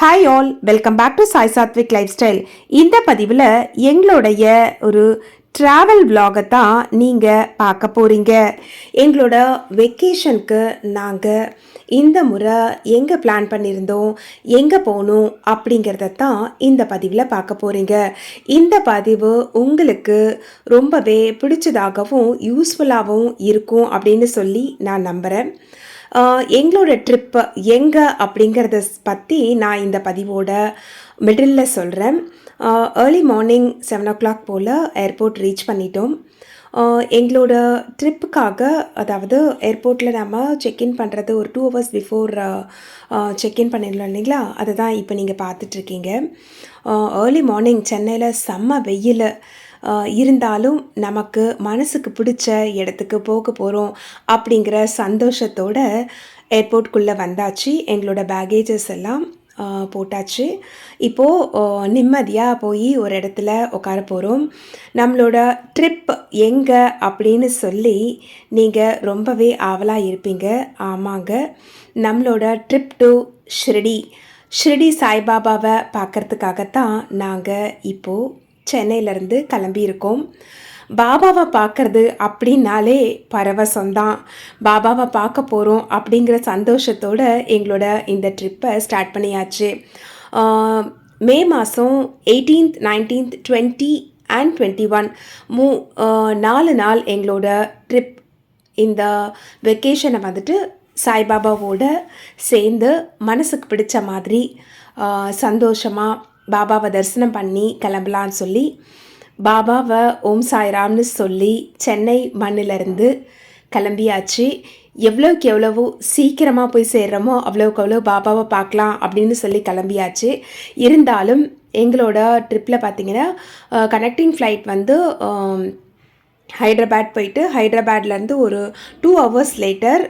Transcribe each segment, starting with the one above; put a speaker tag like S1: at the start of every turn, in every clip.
S1: Hi all welcome back to Sai Sathvik lifestyle இந்த பதிவில் எங்களுடைய ஒரு ட்ராவல் விலாகை தான் நீங்கள் பார்க்க போகிறீங்க எங்களோட வெக்கேஷனுக்கு நாங்கள் இந்த முறை எங்கே பிளான் பண்ணியிருந்தோம் எங்கே போகணும் அப்படிங்கிறத தான் இந்த பதிவில் பார்க்க போகிறீங்க இந்த பதிவு உங்களுக்கு ரொம்பவே பிடிச்சதாகவும் யூஸ்ஃபுல்லாகவும் இருக்கும் அப்படின்னு சொல்லி நான் நம்புகிறேன் எங்களோட ட்ரிப்பு எங்கே அப்படிங்கிறத பற்றி நான் இந்த பதிவோட மிடில் சொல்கிறேன் early morning seven o'clock போல் ஏர்போர்ட் ரீச் பண்ணிட்டோம். எங்களோட ட்ரிப்புக்காக அதாவது ஏர்போர்ட்டில் நம்ம செக்இன் பண்ணுறது ஒரு டூ ஹவர்ஸ் பிஃபோர் செக்இன் பண்ணிடலாம் இல்லைங்களா? அதை தான் இப்போ நீங்கள் பார்த்துட்ருக்கீங்க ஏர்லி மார்னிங் சென்னையில் செம்ம வெயில். இருந்தாலும் நமக்கு மனசுக்கு பிடிச்ச இடத்துக்கு போக போகிறோம் அப்படிங்கிற சந்தோஷத்தோட ஏர்போர்ட்குள்ளே வந்தாச்சு. எங்களோட பேகேஜஸ் எல்லாம் போட்டாச்சு. இப்போது நிம்மதியாக போய் ஒரு இடத்துல உட்கார போகிறோம் நம்மளோட ட்ரிப் எங்கே அப்படின்னு சொல்லி நீங்கள் ரொம்பவே ஆவலாக இருப்பீங்க. ஆமாங்க. நம்மளோட ட்ரிப் டு ஷிரடி ஷிரடி சாய்பாபாவை பார்க்குறதுக்காகத்தான் நாங்கள் இப்போது சென்னையிலேருந்து கிளம்பியிருக்கோம். பாபாவை பார்க்குறது அப்படின்னாலே பரவசம்தான். பாபாவை பார்க்க போகிறோம் அப்படிங்கிற சந்தோஷத்தோட எங்களோட இந்த ட்ரிப்பை ஸ்டார்ட் பண்ணியாச்சு. மே மாதம் eighteenth nineteenth twenty and twenty one மூ நாலு நாள் எங்களோட ட்ரிப் இந்த வெக்கேஷனை வந்துட்டு சாய்பாபாவோட சேர்ந்து மனசுக்கு பிடிச்ச மாதிரி சந்தோஷமாக பாபாவை தரிசனம் பண்ணி கிளம்பலான்னு சொல்லி பாபாவை ஓம் சாய்ராம்னு சொல்லி சென்னை மண்ணிலிருந்து கிளம்பியாச்சு. எவ்வளோக்கு எவ்வளவோ சீக்கிரமாக போய் சேர்கிறோமோ அவ்வளோக்கு அவ்வளோ பாபாவை பார்க்கலாம் அப்படின்னு சொல்லி கிளம்பியாச்சு. இருந்தாலும் எங்களோட ட்ரிப்பில் பார்த்தீங்கன்னா கனெக்டிங் ஃப்ளைட் வந்து ஹைதராபாத் போயிட்டு ஹைதராபாத்லேருந்து ஒரு two hours later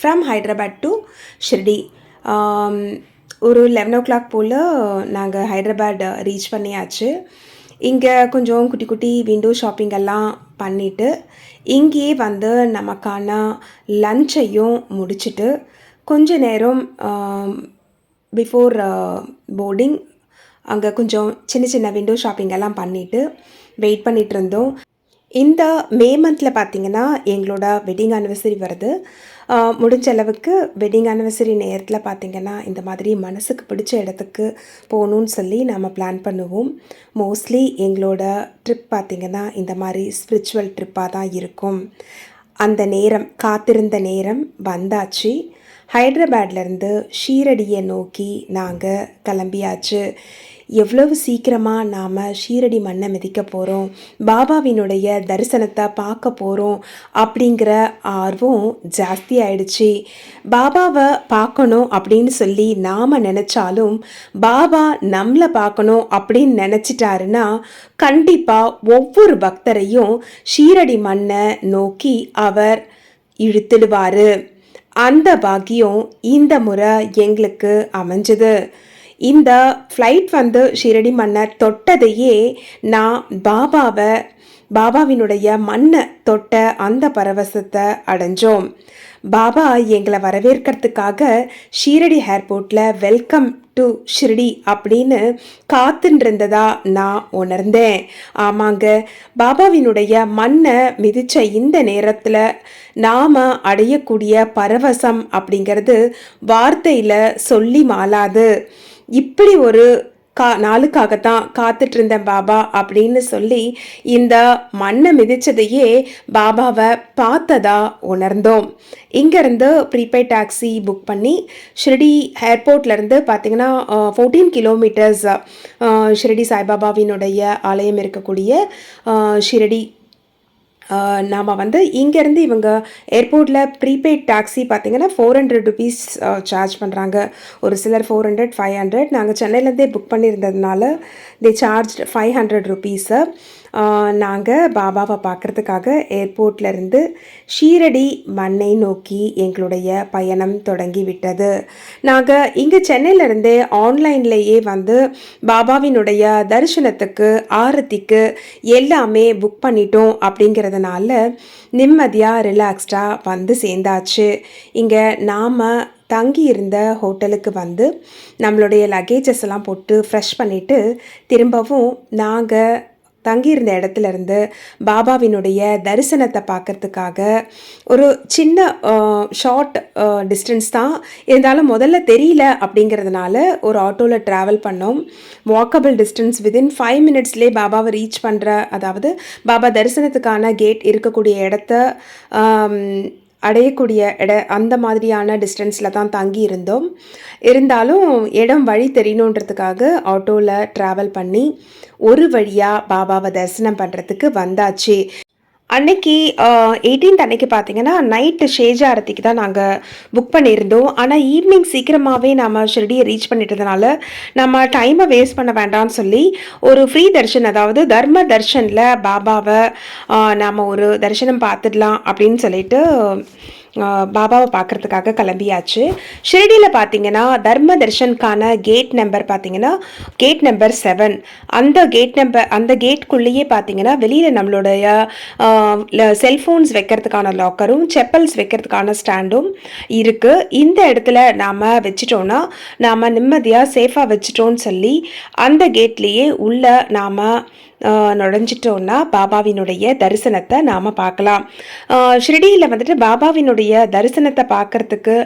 S1: from Hyderabad to Shirdi. ஒரு லெவன் ஓ கிளாக் போல் நாங்கள் ஹைதராபாத் ரீச் பண்ணியாச்சு. இங்கே கொஞ்சம் குட்டி குட்டி விண்டோ ஷாப்பிங் எல்லாம் பண்ணிவிட்டு இங்கேயே வந்து நமக்கான லஞ்சையும் முடிச்சுட்டு கொஞ்ச நேரம் பிஃபோர் போர்டிங் அங்கே கொஞ்சம் சின்ன சின்ன விண்டோ ஷாப்பிங் எல்லாம் பண்ணிவிட்டு வெயிட் பண்ணிகிட்டு இருந்தோம். இந்த மே மந்தில் பார்த்திங்கன்னா எங்களோட வெட்டிங் ஆனிவர்சரி வருது. முடிஞ்ச அளவுக்கு வெட்டிங் ஆனிவர்சரி நேரத்தில் பார்த்தீங்கன்னா இந்த மாதிரி மனசுக்கு பிடிச்ச இடத்துக்கு போகணுன்னு சொல்லி நம்ம பிளான் பண்ணுவோம். மோஸ்ட்லி எங்களோட ட்ரிப் பார்த்திங்கன்னா இந்த மாதிரி ஸ்பிரிச்சுவல் ட்ரிப்பாக தான் இருக்கும். அந்த நேரம் காத்திருந்த நேரம் வந்தாச்சு. ஹைதராபாட்லேருந்து ஷீரடியை நோக்கி நாங்கள் கிளம்பியாச்சு. எவ்வளவு சீக்கிரமாக நாம் ஷீரடி மண்ணை மிதிக்க போகிறோம் பாபாவினுடைய தரிசனத்தை பார்க்க போகிறோம் அப்படிங்கிற ஆர்வம் ஜாஸ்தி ஆயிடுச்சு. பாபாவை பார்க்கணும் அப்படின்னு சொல்லி நாம் நினச்சாலும் பாபா நம்மளை பார்க்கணும் அப்படின்னு நினச்சிட்டாருன்னா கண்டிப்பாக ஒவ்வொரு பக்தரையும் ஷீரடி மண்ணை நோக்கி அவர் இழுத்துடுவார். அந்த பாக்கியம் இந்த முறை எங்களுக்கு அமைஞ்சது. இந்த ஃப்ளைட் வந்து ஷிரடி மன்னர் தொட்டதையே நான் பாபாவை பாபாவினுடைய மண்ணை தொட்ட அந்த பரவசத்தை அடைஞ்சோம். பாபா எங்களை வரவேற்கிறதுக்காக ஷீரடி ஏர்போர்ட்டில் வெல்கம் டு ஷிரடி அப்படின்னு காத்துட்டு நான் உணர்ந்தேன். ஆமாங்க பாபாவினுடைய மண்ணை மிதித்த இந்த நேரத்தில் நாம் அடையக்கூடிய பரவசம் அப்படிங்கிறது வார்த்தையில் சொல்லி மாலாது இப்படி ஒரு கா நாளுக்காகத்தான் காத்துட்டு இருந்தேன் பாபா அப்படின்னு சொல்லி இந்த மண்ணை மிதிச்சதையே பாபாவை பார்த்ததா உணர்ந்தோம். இங்கேருந்து ப்ரீபெய்ட் டாக்ஸி புக் பண்ணி ஷிரடி ஏர்போர்ட்லேருந்து பார்த்தீங்கன்னா ஃபோர்டீன் கிலோமீட்டர்ஸ் ஷிரடி சாய்பாபாவினுடைய ஆலயம் இருக்கக்கூடிய ஷிரடி நாம் வந்து இங்கேருந்து இவங்க ஏர்போர்ட்டில் ப்ரீபெய்ட் டாக்ஸி பார்த்தீங்கன்னா ஃபோர் ஹண்ட்ரட் ருபீஸ் சார்ஜ் பண்ணுறாங்க ஒரு சிலர் ஃபோர் ஹண்ட்ரட் ஃபைவ் ஹண்ட்ரட் நாங்கள் சென்னையிலேருந்தே புக் பண்ணியிருந்ததுனால தே சார்ஜ் ஃபைவ் ஹண்ட்ரட் ருபீஸை நாங்கள் பாபாவை பார்க்குறதுக்காக ஏர்போர்ட்லேருந்து ஷீரடி மண்ணை நோக்கி எங்களுடைய பயணம் தொடங்கி விட்டது நாங்கள் இங்கே சென்னையிலேருந்தே ஆன்லைன்லேயே வந்து பாபாவினுடைய தரிசனத்துக்கு ஆரத்திக்கு எல்லாமே புக் பண்ணிட்டோம் அப்படிங்கிறதுனால நிம்மதியாக ரிலாக்ஸ்டாக வந்து சேர்ந்தாச்சு. இங்கே நாம் தங்கி இருந்த ஹோட்டலுக்கு வந்து நம்மளுடைய லக்கேஜஸ் எல்லாம் போட்டு ஃப்ரெஷ் பண்ணிவிட்டு திரும்பவும் நாங்கள் தங்கியிருந்த இடத்துல இருந்து பாபாவினுடைய தரிசனத்தை பார்க்கறதுக்காக ஒரு சின்ன ஷார்ட் டிஸ்டன்ஸ் தான். இருந்தாலும் முதல்ல தெரியல அப்படிங்கிறதுனால ஒரு ஆட்டோவில் ட்ராவல் பண்ணோம். வாக்கபிள் டிஸ்டன்ஸ் விதின் ஃபைவ் மினிட்ஸ்லேயே பாபாவை ரீச் பண்ணுற அதாவது பாபா தரிசனத்துக்கான கேட் இருக்கக்கூடிய இடத்த அடையக்கூடிய இட அந்த மாதிரியான டிஸ்டன்ஸில் தான் தங்கி இருந்தோம் இருந்தாலும் இடம் வழி தெரியணுன்றதுக்காக ஆட்டோவில் ட்ராவல் பண்ணி ஒரு வழியாக பாபாவை தரிசனம் பண்ணுறதுக்கு வந்தாச்சு. அன்னைக்கு எயிட்டீன்த் அன்னைக்கு பார்த்தீங்கன்னா நைட்டு ஷேஜாரத்திக்கு தான் நாங்கள் புக் பண்ணியிருந்தோம். ஆனால் ஈவினிங் சீக்கிரமாகவே நம்ம ஷிரடியை ரீச் பண்ணிட்டதுனால நம்ம டைமை வேஸ்ட் பண்ண வேண்டாம்னு சொல்லி ஒரு ஃப்ரீ தர்ஷன் அதாவது தர்ம தர்ஷனில் பாபாவை நாம் ஒரு தரிசனம் பார்த்துடலாம் அப்படின்னு சொல்லிட்டு பாபாவை பார்க்கறதுக்காக கிளம்பியாச்சு. ஷிரடியில் பார்த்தீங்கன்னா தர்ம தர்ஷனுக்கான கேட் நம்பர் பார்த்தீங்கன்னா கேட் நம்பர் செவன் அந்த கேட் நம்பர் அந்த கேட்குள்ளேயே பார்த்தீங்கன்னா வெளியில் நம்மளுடைய செல்ஃபோன்ஸ் வைக்கிறதுக்கான லாக்கரும் செப்பல்ஸ் வைக்கிறதுக்கான ஸ்டாண்டும் இருக்குது இந்த இடத்துல நாம் வச்சிட்டோன்னா நாம் நிம்மதியாக சேஃபாக வச்சிட்டோன்னு சொல்லி அந்த கேட்லேயே உள்ள நாம் நுழைஞ்சிட்டோன்னா பாபாவினுடைய தரிசனத்தை நாம் பார்க்கலாம். ஷிரடியில் வந்துட்டு பாபாவினுடைய தரிசனத்தை பார்க்கறதுக்கு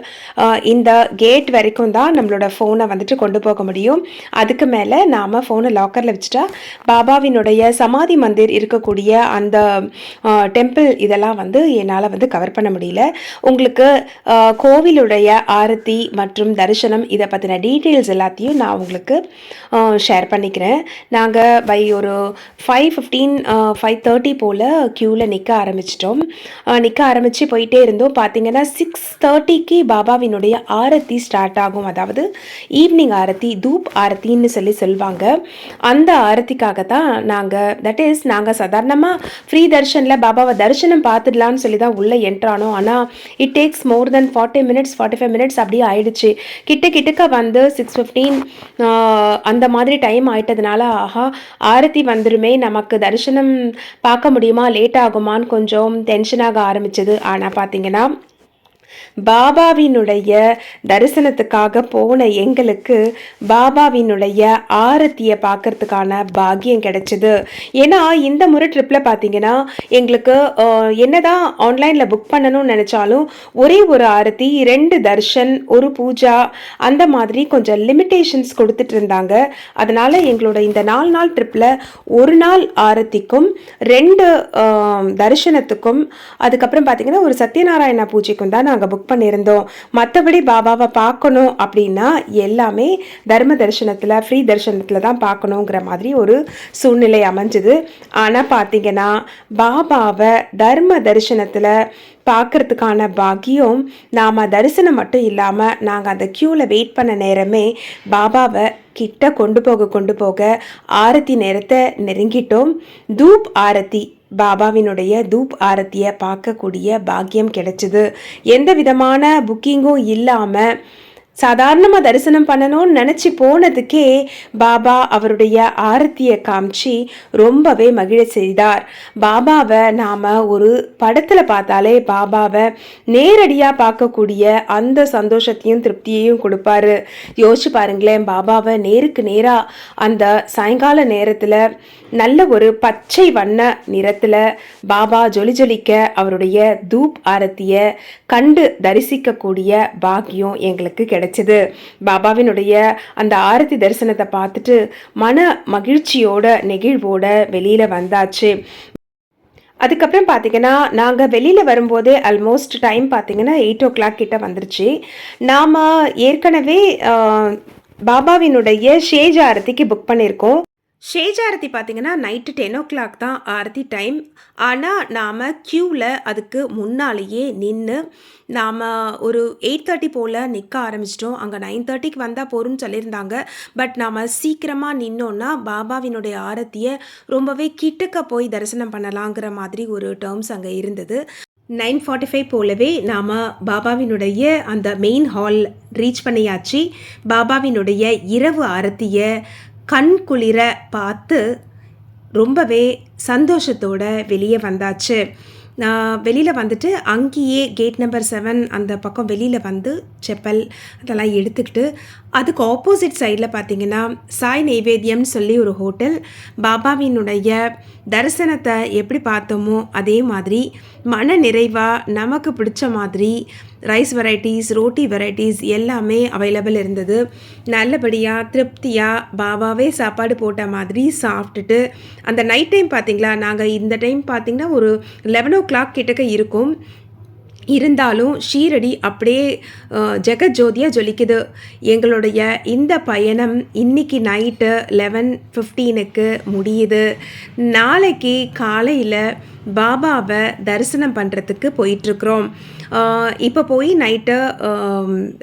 S1: இந்த கேட் வரைக்கும் தான் நம்மளோட ஃபோனை வந்துட்டு கொண்டு போக முடியும். அதுக்கு மேலே நாம் ஃபோனை லாக்கரில் வச்சுட்டா பாபாவினுடைய சமாதி மந்திர் இருக்கக்கூடிய அந்த டெம்பிள் இதெல்லாம் வந்து என்னால் வந்து கவர் பண்ண முடியல. உங்களுக்கு கோவிலுடைய ஆரத்தி மற்றும் தரிசனம் இதை பற்றின டீட்டெயில்ஸ் எல்லாத்தையும் நான் உங்களுக்கு ஷேர் பண்ணிக்கிறேன். நாங்கள் பை ஒரு ஃபைவ் ஃபிஃப்டீன் ஃபைவ் தேர்ட்டி போல் க்யூவில் நிற்க ஆரம்பிச்சிட்டோம். நிற்க ஆரம்பித்து போயிட்டே இருந்தோம். பார்த்தீங்கன்னா சிக்ஸ் தேர்ட்டிக்கு பாபாவினுடைய ஆரத்தி ஸ்டார்ட் ஆகும். அதாவது ஈவினிங் ஆரத்தி தூப் ஆரத்தின்னு சொல்லி சொல்லுவாங்க அந்த ஆரத்திக்காக தான் நாங்கள் தட் இஸ் நாங்கள் சாதாரணமாக ஃப்ரீ தர்ஷனில் பாபாவை தரிசனம் பார்த்துடலான்னு சொல்லி தான் உள்ளே என்ட்ரானோம். ஆனால் it takes more then forty minutes forty five minutes அப்படியே ஆயிடுச்சு. கிட்ட கிட்டக்க வந்து சிக்ஸ் ஃபிஃப்டீன் அந்த மாதிரி டைம் ஆயிட்டதுனால ஆஹா ஆரத்தி வந்துருமே நமக்கு தரிசனம் பார்க்க முடியுமா? லேட் ஆகுமான்னு கொஞ்சம் டென்ஷனாக ஆரம்பிச்சது. ஆனால் பார்த்தீங்கன்னா பாபாவினுடைய தரிசனத்துக்காக போன எங்களுக்கு பாபாவினுடைய ஆரத்தியை பார்க்கறதுக்கான பாக்கியம் கிடைச்சிது. ஏன்னா இந்த முறை ட்ரிப்பில் பார்த்தீங்கன்னா எங்களுக்கு என்னதான் ஆன்லைனில் புக் பண்ணணும்னு நினச்சாலும் ஒரே ஒரு ஆரத்தி ரெண்டு தர்ஷன் ஒரு பூஜா அந்த மாதிரி கொஞ்சம் லிமிட்டேஷன்ஸ் கொடுத்துட்டு இருந்தாங்க. அதனால் எங்களோட இந்த நாலு நாள் ட்ரிப்பில் ஒரு நாள் ஆரத்திக்கும் ரெண்டு தரிசனத்துக்கும் அதுக்கப்புறம் பார்த்தீங்கன்னா ஒரு சத்யநாராயண பூஜைக்கும் தான் நாங்கள் புக் பண்ணியிருந்தோம். மற்றபடி பாபாவை பார்க்கணும் அப்படின்னா எல்லாமே தர்ம தரிசனத்தில் ஃப்ரீ தரிசனத்தில் தான் பார்க்கணுங்கிற மாதிரி ஒரு சூழ்நிலை அமைஞ்சுது. ஆனால் பார்த்தீங்கன்னா பாபாவை தர்ம தரிசனத்தில் பார்க்கறதுக்கான பாக்கியம் நாம் தரிசனம் மட்டும் இல்லாமல் நாங்கள் அந்த க்யூவில் வெயிட் பண்ண நேரமே பாபாவை கிட்ட கொண்டு போக கொண்டு போக ஆரத்தி நேரத்தை நெருங்கிட்டோம். தூப் ஆரத்தி பாபாவினுடைய தூப் ஆரத்தியை பார்க்கக்கூடிய பாக்கியம் கிடைச்சிது. எந்த விதமான புக்கிங்கும் இல்லாமல் சாதாரணமாக தரிசனம் பண்ணணும்னு நினச்சி போனதுக்கே பாபா அவருடைய ஆரத்தியை காமிச்சு ரொம்பவே மகிழ செய்தார். பாபாவை நாம் ஒரு படத்தில் பார்த்தாலே பாபாவை நேரடியாக பார்க்கக்கூடிய அந்த சந்தோஷத்தையும் திருப்தியையும் கொடுப்பாரு. யோசிச்சு பாருங்களேன் பாபாவை நேருக்கு நேராக அந்த சாயங்கால நேரத்தில் நல்ல ஒரு பச்சை வண்ண நிறத்தில் பாபா ஜொலி ஜொலிக்க அவருடைய தூப் ஆரத்தியை கண்டு தரிசிக்கக்கூடிய பாக்கியம் எங்களுக்கு கிடைக்கும் கிடைச்சது பாபாவினுடைய அந்த ஆரத்தி தரிசனத்தை பார்த்துட்டு மன மகிழ்ச்சியோட நெகிழ்வோட வெளியில் வந்தாச்சு. அதுக்கப்புறம் பார்த்தீங்கன்னா நாங்கள் வெளியில் வரும்போதே ஆல்மோஸ்ட் டைம் பார்த்தீங்கன்னா எயிட் ஓ கிளாக் கிட்ட வந்துருச்சு. நாம் ஏற்கனவே பாபாவினுடைய ஷேஜ் ஆரத்திக்கு புக் பண்ணியிருக்கோம். ஷேஜ் ஆரத்தி பார்த்தீங்கன்னா நைட்டு டென் ஓ கிளாக் தான் ஆரத்தி டைம் ஆனால் நாம் க்யூவில் அதுக்கு முன்னாலேயே நின்று நாம் ஒரு எயிட் தேர்ட்டி போல் நிற்க ஆரம்பிச்சிட்டோம். அங்கே நைன் தேர்ட்டிக்கு வந்தால் போரும்னு சொல்லியிருந்தாங்க. பட் நாம் சீக்கிரமாக நின்னோன்னா பாபாவினுடைய ஆரத்தியை ரொம்பவே கிட்டக்க போய் தரிசனம் பண்ணலாங்கிற மாதிரி ஒரு டேர்ம்ஸ் அங்கே இருந்தது. நைன் ஃபார்ட்டி ஃபைவ் போலவே நாம் பாபாவினுடைய அந்த மெயின் ஹால் ரீச் பண்ணியாச்சு. பாபாவினுடைய இரவு ஆரத்தியை கண் குளிர பார்த்து ரொம்பவே சந்தோஷத்தோட வெளியே வந்தாச்சு. நான் வெளியில் வந்துட்டு அங்கேயே கேட் நம்பர் செவன் அந்த பக்கம் வெளியில் வந்து செப்பல் அதெல்லாம் எடுத்துக்கிட்டு அதுக்கு ஆப்போசிட் சைடில் பார்த்தீங்கன்னா சாய் நைவேத்தியம்னு சொல்லி ஒரு ஹோட்டல் பாபாவினுடைய தரிசனத்தை எப்படி பார்த்தோமோ அதே மாதிரி மன நிறைவாக நமக்கு பிடிச்ச மாதிரி ரைஸ் வெரைட்டிஸ் ரோட்டி வெரைட்டிஸ் எல்லாமே அவைலபிள் இருந்தது. நல்லபடியாக திருப்தியாக பாபாவே சாப்பாடு போட்ட மாதிரி சாப்பிட்டுட்டு அந்த நைட் டைம் பார்த்தீங்களா நாங்கள் இந்த டைம் பார்த்தீங்கன்னா ஒரு லெவன் ஓ கிளாக் கிட்டக்க இருக்கும். இருந்தாலும் ஷீரடி அப்படியே ஜெகஜோதியாக ஜொலிக்குது. எங்களுடைய இந்த பயணம் இன்னைக்கு நைட்டு லெவன் ஃபிஃப்டீனுக்கு முடியுது. நாளைக்கு காலையில் பாபாவை தரிசனம் பண்ணுறதுக்கு போயிட்டுருக்குறோம். இப்போ போய் நைட்டு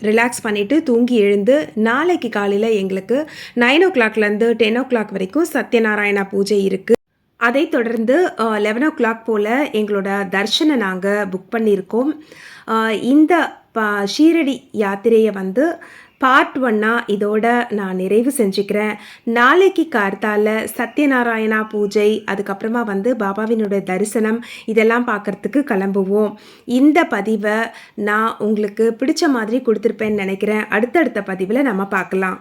S1: ரிலாக்ஸ் பண்ணிவிட்டு தூங்கி எழுந்து நாளைக்கு காலையில் எங்களுக்கு நைன் ஓ கிளாக்லேருந்து டென் ஓ கிளாக் வரைக்கும் சத்யநாராயணா பூஜை இருக்குது அதை தொடர்ந்து லெவன் ஓ கிளாக் போல் எங்களோட தர்ஷனை நாங்கள் புக் பண்ணியிருக்கோம். இந்த ஷீரடி யாத்திரையை வந்து பார்ட் ஒன்னாக இதோட நான் நிறைவு செஞ்சுக்கிறேன். நாளைக்கு கார்த்தால சத்யநாராயணா பூஜை அதுக்கப்புறமா வந்து பாபாவினுடைய தரிசனம் இதெல்லாம் பார்க்கறதுக்கு கிளம்புவோம். இந்த பதிவை நான் உங்களுக்கு பிடிச்ச மாதிரி கொடுத்துருப்பேன்னு நினைக்கிறேன். அடுத்தடுத்த பதிவில் நம்ம பார்க்கலாம்.